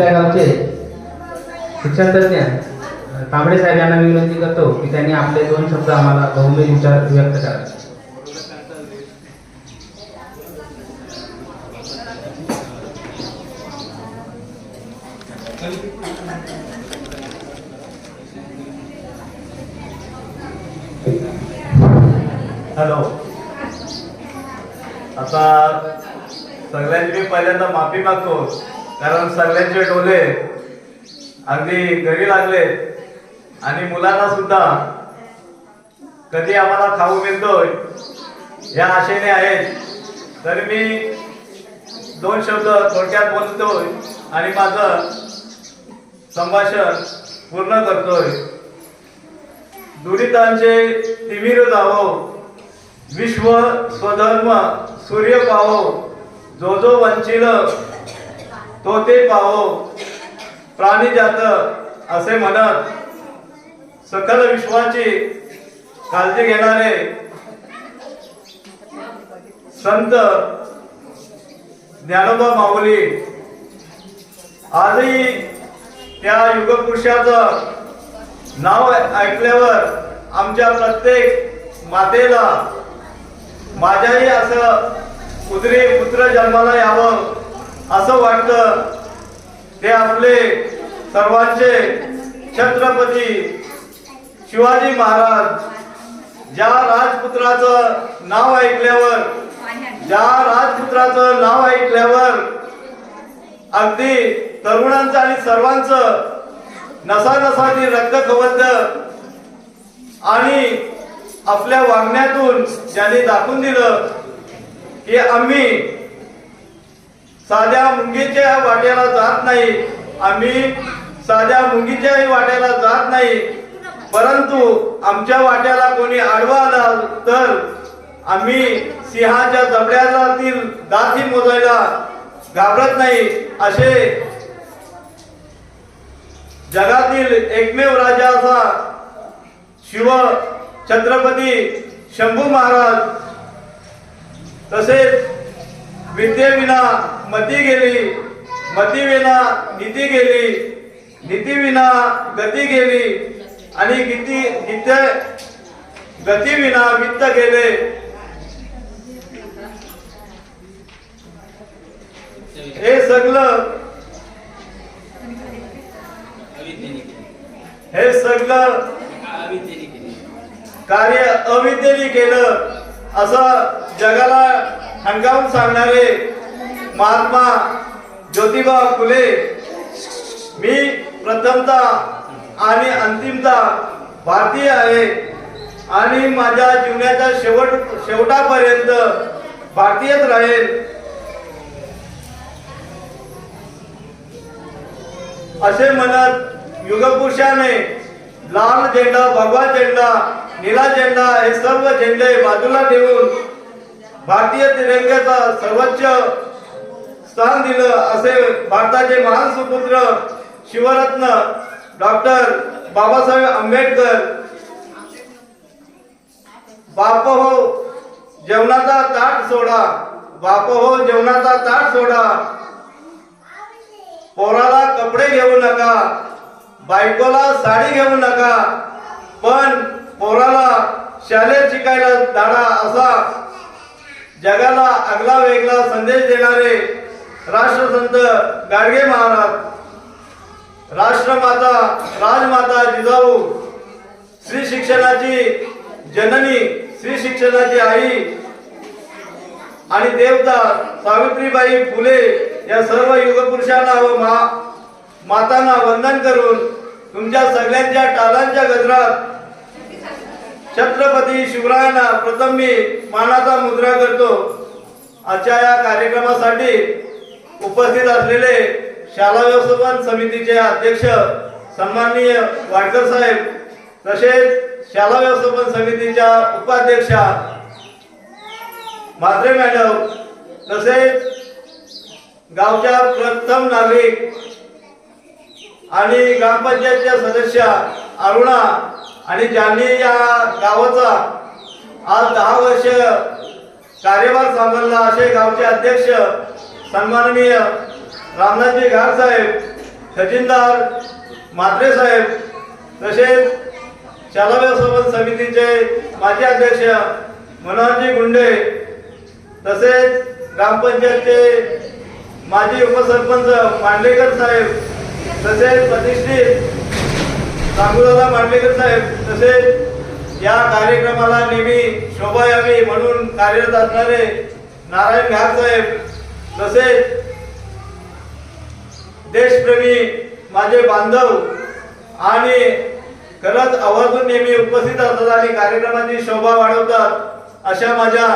आपल्या गावचे शिक्षणतज्ञ तांबडे साहेब यांना विनंती करतो की त्यांनी आपले दोन शब्द आम्हाला बहुमूल्य विचार व्यक्त करा. हॅलो. आता सगळ्यांची मी पहिल्यांदा माफी मागतो. कारण सगळ्यांचे डोले अगदी घरी लागले. आणि मुलांना सुद्धा कधी आम्हाला खाऊ मिळतोय या आशेने आहेत. तर मी दोन शब्द थोडक्यात बोलतोय आणि माझं संभाषण पूर्ण करतोय. दुरितांचे तिमिर जावो विश्व स्वधर्म सूर्य पावो जो जो वंचिल तो ते पाहो. प्राणी जात असे म्हणत. सकल विश्वाची काळजी घेणारे संत ज्ञानोबा माऊली. आजही त्या युगपुरुषाचं नाव ऐकल्यावर आमच्या प्रत्येक मातेला माझ्याही असं उदरी पुत्र जन्माला यावं. असं वाटतं ते आपले सर्वांचे छत्रपती शिवाजी महाराज ज्या राजपुत्राचं नाव ऐकल्यावर ज्या राजपुत्राचं नाव ऐकल्यावर अगदी तरुणांचं आणि सर्वांचं नसा नसाची रक्त खवत आणि आपल्या वागण्यातून ज्यांनी दाखवून दिलं की आम्ही साध्या मुंगीच्या वाट्याला जात नाही. आम्ही साध्या मुंगीच्याही वाट्याला जात नाही. परंतु आमच्या वाट्याला कोणी आडवा आला तर आम्ही सिंहाच्या जबड्यातील दाती मोजायला घाबरत नाही. असे जगातील एकमेव राजा असा शिव छत्रपती शंभू महाराज. तसेच विद्येविना मती गेली मतीविना नीती गेली नीतीविना गती गेली आणि किती गीते गती विना वित्त गेले. हे सगळं हे सगळं कार्य अविद्येने केलं. असं जगाला हंगाम सांगणारे महात्मा ज्योतिबा फुले मी प्रथमता आणि अंतिमता भारतीय आहे आणि माझ्या जीवनाच्या शेवट शेवटापर्यंत भारतीयच राहील. असे म्हणत युगपुरुषाने लाल झेंडा भगवा झेंडा निळा झेंडा हे सर्व झेंडे बाजूला ठेवून भारतीय तिरंग्याचा सर्वोच्च स्थान दिलं असे भारताचे महान सुपुत्र शिवरत्न डॉक्टर बाबासाहेब आंबेडकर बाप हो जेवणाचा ताट सोडा बाप हो जेवणाचा ताट सोडा. पोराला कपडे घेऊ नका बायकोला साडी घेऊ नका पण पोराला शाळेत शिकायला धाडा असा जगाला आगला वेगळा संदेश देणारे राष्ट्रसंत गाडगे महाराज राष्ट्रमाता राजमाता जिजाऊ श्री शिक्षणाची जननी श्री शिक्षणाची आई आणि देवता सावित्रीबाई फुले या सर्व युगपुरुषांना व मा मातांना वंदन करून तुमच्या सगळ्यांच्या टालांच्या गजरात छत्रपती शिवरायांना प्रथम मी मानाचा मुद्रा करतो. आजच्या या कार्यक्रमासाठी उपस्थित असलेले शाला व्यवस्थापन समितीचे अध्यक्ष सन्माननीय वाडकर साहेब तसेच शाला व्यवस्थापन समितीच्या उपाध्यक्षा म्हात्रे मॅडम तसेच गावच्या प्रथम नागरिक आणि ग्रामपंचायतच्या सदस्य अरुणा आणि ज्यांनी या गावाचा आज दहा वर्ष कार्यभार सांभाळला असे गावचे अध्यक्ष सन्माननीय रामनाथजी घाट साहेब खजिनदार म्हात्रे साहेब तसेच शाला समितीचे माजी अध्यक्ष मनोहरजी गुंडे तसेच ग्रामपंचायतचे माजी उपसरपंच मांडलेकर साहेब तसेच प्रतिष्ठित सांगुदादा मांडलेकर साहेब तसेच या कार्यक्रमाला नेहमी शोभा यावी म्हणून कार्यरत असणारे नारायण घाट साहेब तसेच देशप्रेमी माझे बांधव आणि खरंच आवर्जून नेहमी उपस्थित असतात आणि कार्यक्रमाची शोभा वाढवतात अशा माझ्या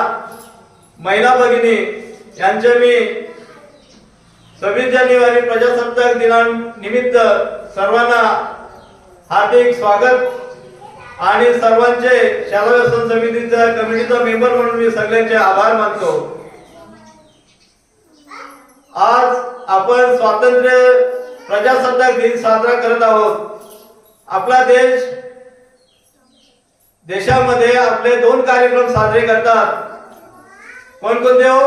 महिला भगिनी यांचे मी सव्वीस जानेवारी प्रजासत्ताक दिनानिमित्त सर्वांना हार्दिक स्वागत. आणि सर्वांचे शाला व्यसन समितीचा कमिटीचा मेंबर म्हणून मी सगळ्यांचे आभार मानतो. आज आपण स्वातंत्र्य प्रजासत्ताक दिन साजरा करत आहोत. आपला देश देशामध्ये आपले दोन कार्यक्रम साजरे करतात. कोणकोणते हो?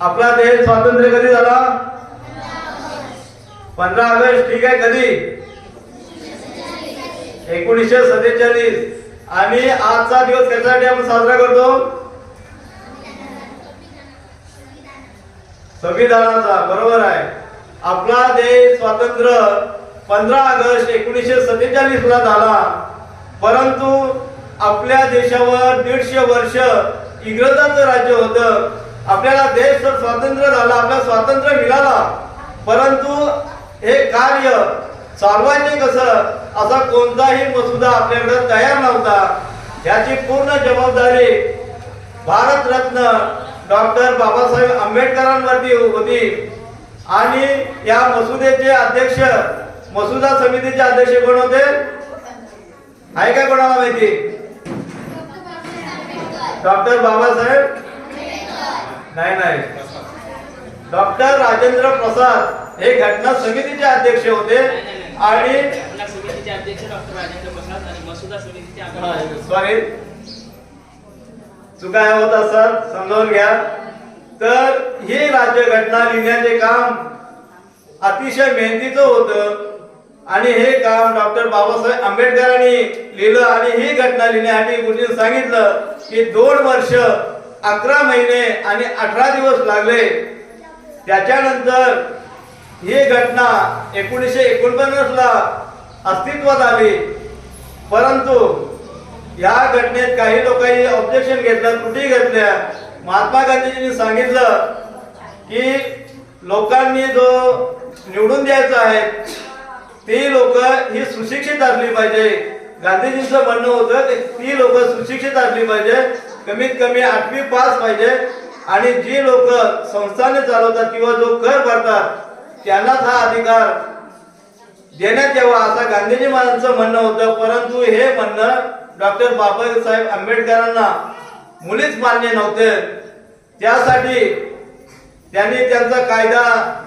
आपला देश स्वातंत्र्य कधी झाला. पंधरा ऑगस्ट ठीक आहे कधी? एकोणीसशे सत्तेचाळीस. आणि आजचा दिवस कशासाठी आपण साजरा करतो? संविधानाचा बरोबर आहे. आपला देश स्वातंत्र्य पंधरा ऑगस्ट एकोणीसशे सत्तेचाळीस ला झाला. परंतु आपल्या देशावर दीडशे वर्ष इंग्रजांचं राज्य होतं. आपल्याला देश स्वातंत्र्य झाला आपला स्वातंत्र्य मिळाला. परंतु हे कार्य चालवायचे कसं असा कोणताही मसुदा आपल्याकडे तयार नव्हता. याची पूर्ण जबाबदारी भारतरत्न डॉक्टर बाबासाहेब आंबेडकरांवरती होती. आणि या मसुदेचे अध्यक्ष मसुदा समितीचे अध्यक्ष कोण होते? आहे का कोणाला माहिती? डॉक्टर बाबासाहेब नाही नाही. डॉक्टर राजेंद्र प्रसाद. हे घटना समितीचे अध्यक्ष होते आणि घटना समितीचे अध्यक्ष डॉक्टर राजेंद्र प्रसाद आणि मसुदा समितीचे अध्यक्ष सॉरी चुका होत असतात समजावून घ्या. तर ही राज्यघटना लिहिण्याचे काम अतिशय मेहनतीचं होतं आणि हे काम डॉक्टर बाबासाहेब आंबेडकरांनी लिहिलं आणि ही घटना लिहिण्यासाठी गुरुजींनी सांगितलं की दोन वर्ष अकरा महिने आणि अठरा दिवस लागले. त्याच्यानंतर ही घटना एकोणीसशे एकोणपन्नास ला अस्तित्वात आली. परंतु या घटनेत काही लोकांनी ऑब्जेक्शन घेतलं त्रुटी घेतल्या. महात्मा गांधीजींनी सांगितलं की लोकांनी जो निवडून द्यायचा आहे ती लोक ही सुशिक्षित असली पाहिजे. गांधीजींचं म्हणणं होतं की ती लोक सुशिक्षित असली पाहिजे कमीत कमी आठवी पास पाहिजे. आणि जी लोक संस्थाने चालवतात किंवा जो कर भरतात त्यांनाच हा अधिकार देण्यात यावा असं गांधीजी महाराजांचं म्हणणं होतं. परंतु हे म्हणणं डॉक्टर बाबासाहेब आंबेडकरांना मुलीच मान्य नव्हते. त्यासाठी त्यांनी त्यांचा कायदा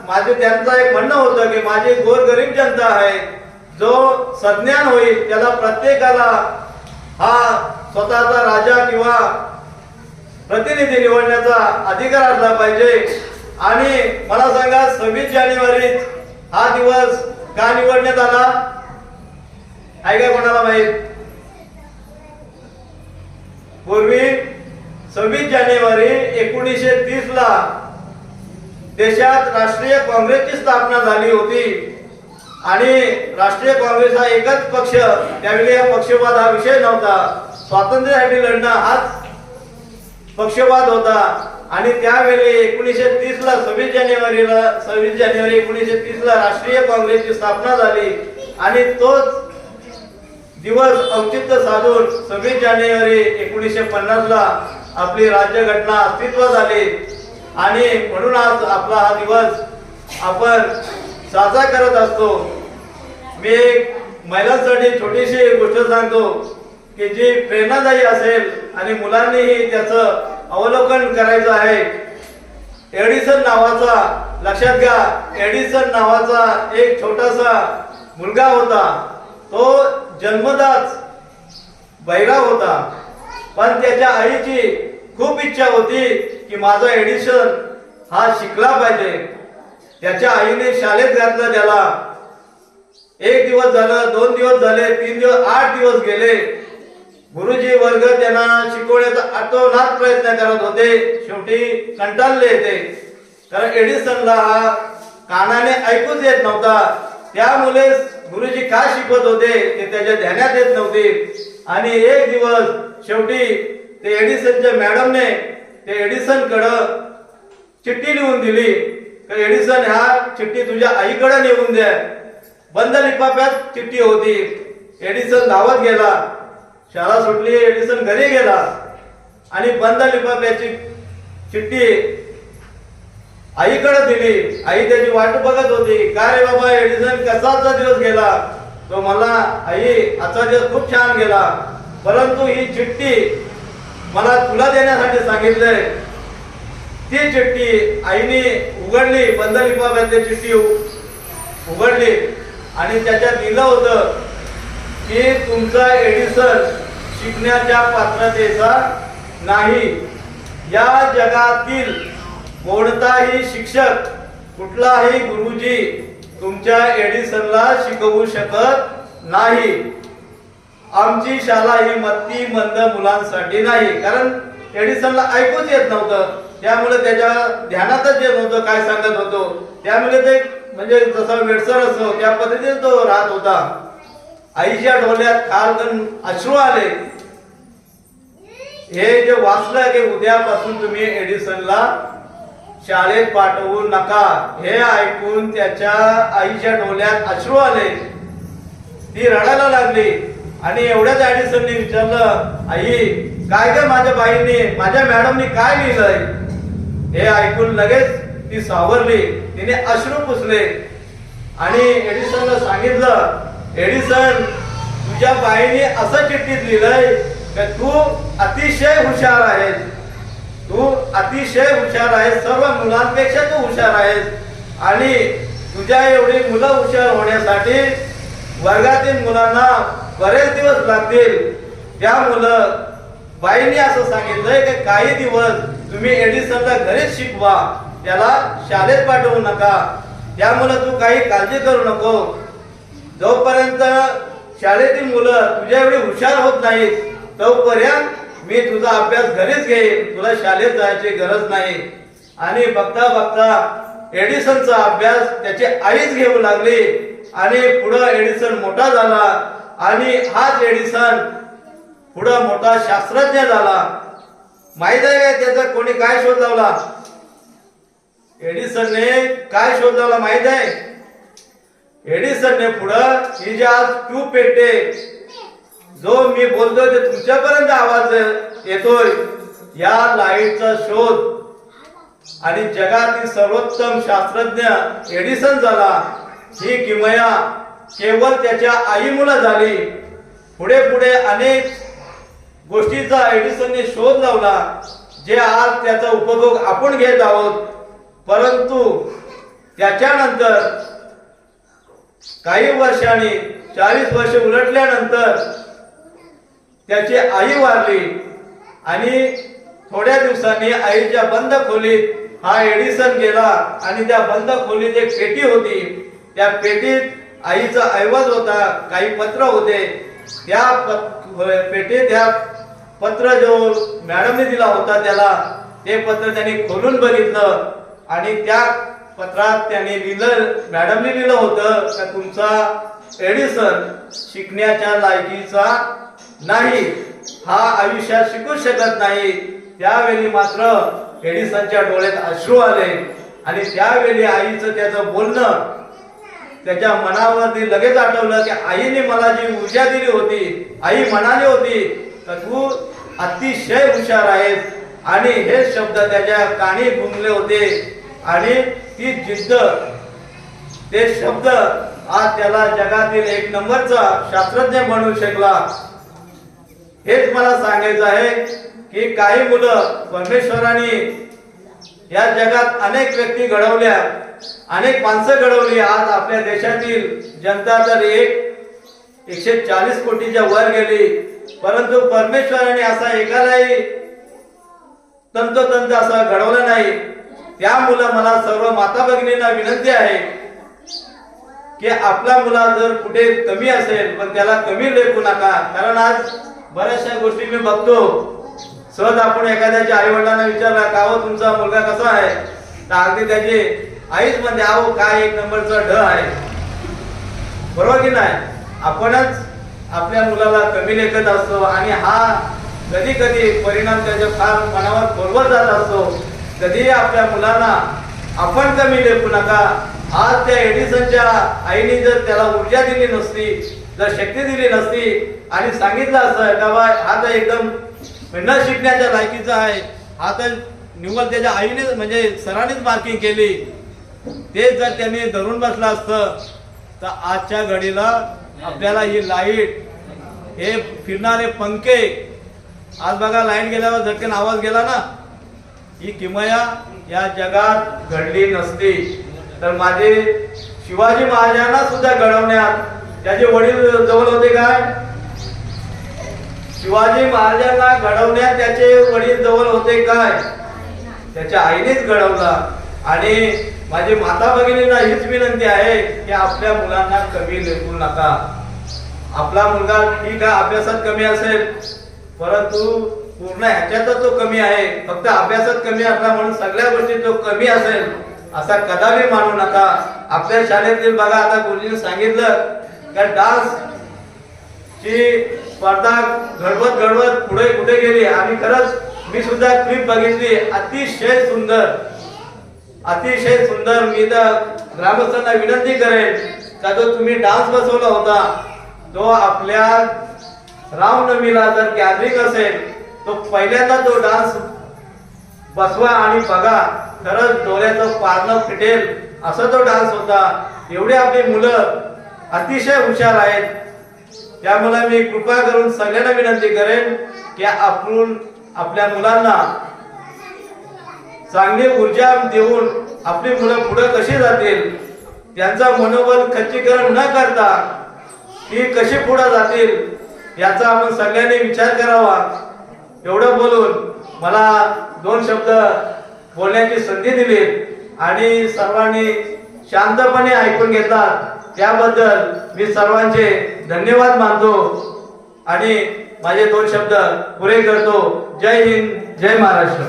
माझे त्यांचं एक म्हणणं होतं की माझी गोरगरीब जनता आहे. जो सज्ञान होईल त्याला प्रत्येकाला हा स्वतःचा राजा किंवा प्रतिनिधी निवडण्याचा अधिकार असला पाहिजे. आणि मला सांगा सव्वीस जानेवारी हा दिवस का निवडण्यात आला? आहे कोणाला माहीत? पूर्वी सव्वीस जानेवारी एकोणीसशे तीस ला देशात राष्ट्रीय काँग्रेसची स्थापना झाली होती. आणि राष्ट्रीय काँग्रेस हा एकच पक्ष त्यावेळी हा पक्षपात हा विषय नव्हता. स्वातंत्र्यासाठी लढणं हाच पक्षपात होता. आणि त्यावेळी एकोणीसशे तीस ला सव्वीस जानेवारीला सव्वीस जानेवारी एकोणीसशे तीस ला राष्ट्रीय काँग्रेसची स्थापना झाली. आणि तोच दिवस औचित्य साधून सव्वीस जानेवारी एकोणीसशे पन्नास ला आपली राज्यघटना अस्तित्वात आली. आणि म्हणून आज आपला हा दिवस आपण साजरा करत असतो. मी एक महिलांसाठी छोटीशी गोष्ट सांगतो की जी प्रेरणादायी असेल आणि मुलांनीही त्याचं अवलोकन करायचं आहे. एडिसन नावाचा लक्षात घ्या एडिसन नावाचा एक छोटासा मुलगा होता. तो जन्मदाच बहिरा होता. पण त्याच्या आईची खूप इच्छा होती की माझा एडिशन हा शिकला पाहिजे. त्याच्या आईने शाळेत घातलं त्याला. एक दिवस झालं दोन दिवस झाले तीन दिवस आठ दिवस गेले. गुरुजी वर्ग त्यांना शिकवण्याचा आतोनात प्रयत्न करत होते. शेवटी कंटाळले ते. कारण एडिसनला हा कानाने ऐकूच येत नव्हता. त्यामुळे गुरुजी काय शिकवत होते ते त्याच्या ध्यानात येत नव्हते. आणि एक दिवस शेवटी ते एडिसनच्या मॅडमने ते एडिसन कड चिठ्ठी लिहून दिली. तर एडिसन ह्या चिठ्ठी तुझ्या आईकडे नेऊन द्या बंद लिफाफ्यात चिठ्ठी होती. एडिसन धावत गेला. शाळा सुटली एडिसन घरी गेला. आणि बंद लिफाफ्याची चिठ्ठी आईकडे दिली. आई त्याची वाट बघत होती. काय रे बाबा एडिसन कसाचा दिवस गेला? तो मला आई आजचा दिवस खूप छान गेला. परंतु ही चिठ्ठी मला तुला देण्यासाठी सांगितलंय ती चिठ्ठी आईने उघडली. बंद लिफाफ्यातली चिठ्ठी उघडली. आणि त्याच्यात लिहिलं होतं की तुमचा एडिसन शिकण्याच्या पात्रतेचा नाही. या जगातील कोणताही शिक्षक कुठलाही गुरुजी तुमच्या एडिसनला शिकवू शकत नाही. आमची शाळा ही मत्ती मंद मुलांसाठी नाही. कारण एडिसनला ऐकूच येत नव्हतं. त्यामुळे त्याच्या ध्यानातच येत नव्हतं काय सांगत होतो. त्यामुळे ते म्हणजे जसा वेडसर असतो त्या पद्धतीने तो राहत होता. आईच्या डोल्यात खालकन अश्रू आले. हे जे वाचलं की उद्यापासून तुम्ही एडिसनला शाळेत पाठवू नका हे ऐकून त्याच्या आईच्या डोल्यात अश्रू आले. ती रडायला लागली आणि एवढ्याच ऍडिसनने विचारलं आई काय ग माझ्या बाईने माझ्या मॅडमनी काय लिहिलंय? हे ऐकून लगेच ती सावरली. तिने अश्रू पुसले आणि एडिसनला सांगितलं एडिसन तुझ्या बाईने असं चिठ्ठीत लिहिलंय की तू अतिशय हुशार आहेस. तू अतिशय हुशार आहेस सर्व मुलांपेक्षा तू हुशार आहेस. आणि तुझ्या एवढी मुलं हुशार होण्यासाठी वर्गातील मुलांना बरेच दिवस लागतील. त्या मुलं बाईंनी असं सांगितलंय की काही दिवस तुम्ही एडिसनला घरीच शिकवा. त्याला शाळेत पाठवू नका. त्यामुळे तू काही काळजी करू नको. जोपर्यंत शाळेतील मुलं तुझ्या एवढी हुशार होत नाहीत तोपर्यंत मी तुझा अभ्यास घरीच घेईन. तुला शाळेत जायची गरज नाही. आणि बघता बघता एडिसनचा अभ्यास त्याची आईच घेऊ लागली. आणि पुढं एडिसन मोठा झाला. आणि हाच एडिसन पुढं मोठा शास्त्रज्ञ झाला. माहीत आहे का त्याचा कोणी काय शोध लावला? एडिसनने काय शोध लावला माहीत आहे? एडिसनने पुढं ही जी आज ट्यूब पेटते जो मी बोलतोय ते तुमच्यापर्यंत आवाज येतोय. या लाईटचा शोध. आणि जगातील सर्वोत्तम शास्त्रज्ञ एडिसन झाला. ही किमया केवळ त्याच्या आईमुळे झाली. पुढे पुढे अनेक गोष्टीचा एडिसनने शोध लावला जे आज त्याचा उपभोग आपण घेत आहोत. परंतु त्याच्यानंतर काही वर्षांनी चाळीस वर्ष उलटल्यानंतर त्याची आई वारली आणि थोड्या दिवसांनी आईच्या बंद खोलीत हा एडिसन गेला आणि त्या बंद खोलीत एक पेटी होती. त्या पेटीत आईचा ऐवज होता काही पत्र होते. त्या पेटीत त्या पत्र जो मॅडमने दिला होता त्याला ते पत्र त्यांनी खोलून बघितलं आणि त्या पत्रात त्यांनी लिहिलं मॅडमने लिहिलं होतं का तुमचा एडिसन शिकण्याच्या लायकीचा नाही हा आयुष्यात शिकू शकत नाही. त्यावेळी मात्र एडिसनच्या डोळ्यात अश्रू आले आणि त्यावेळी आईचं त्याचं बोलणं त्याच्या मनावरती लगेच आठवलं की आईने मला जी ऊर्जा दिली होती आई म्हणाली होती तर तू अतिशय हुशार आहेस आणि हे शब्द त्याच्या काणी घुमले होते. आणि ती जिद्द ते शब्द आज त्याला जगातील एक नंबरचा शास्त्रज्ञ म्हणू शकला. हेच मला सांगायचं आहे की काही मुलं परमेश्वराने या जगात अनेक व्यक्ती घडवल्या अनेक माणसं घडवली. आज आपल्या देशातील जनता तर एक एकशे चाळीस कोटीच्या वर गेली. परंतु परमेश्वराने असा एकालाही तंतोतंत असा घडवलं नाही. त्यामुळं मला सर्व माता भगिनींना विनंती आहे की आपला मुला जर कुठे कमी असेल पण त्याला कमी लेखू नका. कारण आज बऱ्याचशा गोष्टी मी बघतो. सहज आपण एखाद्याच्या आई वडिलांना विचारला का हो तुमचा मुलगा कसा आहे? तर अगदी त्याची आईच म्हणते अहो काय एक नंबरचा ढ आहे. बरोबर की नाही? आपणच आपल्या मुलाला कमी लेखत असतो आणि हा कधी कधी परिणाम त्याच्या फार मनावर खोलवर जात असतो. कधी आपल्या मुलांना आपण कमी लेखू नका. आज त्या एडिसनच्या आईने जर त्याला ऊर्जा दिली नसती जर शक्ती दिली नसती आणि सांगितलं असतं का बा हा तर एकदम न शिकण्याच्या लायकीचा आहे. हा तर निव्वळ त्याच्या आईने म्हणजे सरांनीच मार्किंग केली. ते जर त्यांनी धरून बसलं असतं तर आजच्या घडीला आपल्याला ही लाइट हे फिरणारे पंखे आज बघा लाइट गेल्यावर झटकन आवाज गेला ना ही किमया या जगात घडली नसती. तर माझे शिवाजी महाराजांना सुद्धा घडवण्यात त्याचे वडील जवळ होते काय? शिवाजी महाराजांना घडवण्यात त्याचे वडील जवळ होते काय? त्याच्या आईनेच घडवला. आणि माझी माता भगिनींना हीच विनंती आहे की आपल्या मुलांना कमी लेखू नका. आपला मुलगा ठीक आहे अभ्यासात कमी असेल परंतु पूर्ण ह्याच्यातच तो कमी आहे. फक्त अभ्यासात कमी असला म्हणून सगळ्या गोष्टी तो कमी असेल असा कदापि मानू नका. आपल्या शाळेतील बघा आता गुरुजीने सांगितलं का डान्स ची स्पर्धा घडवत घडवत पुढे कुठे गेली? आणि खरंच मी सुद्धा क्लिप बघितली अतिशय सुंदर. अतिशय सुंदर. मी तर ग्रामस्थांना विनंती करेन का जो तुम्ही डान्स बसवला होता तो आपल्या रामनवमीला जर गॅदरिंग असेल तो पहिल्यांदा तो डान्स बसवा आणि बघा खरंच डोळ्याचं पारणं फिटेल असा तो डान्स होता. एवढे आपली मुलं अतिशय हुशार आहेत. त्यामुळे मी कृपा करून सगळ्यांना विनंती करेन की आपण आपल्या मुलांना चांगली ऊर्जा देऊन आपली मुलं पुढे कशी जातील त्यांचा मनोबल खच्चीकरण न करता ती कशी पुढे जातील याचा आपण सगळ्यांनी विचार करावा. एवढं बोलून मला दोन शब्द बोलण्याची संधी दिली आणि सर्वांनी शांतपणे ऐकून घेतात त्याबद्दल मी सर्वांचे धन्यवाद मानतो आणि माझे दोन शब्द पुरे करतो. जय हिंद जय महाराष्ट्र.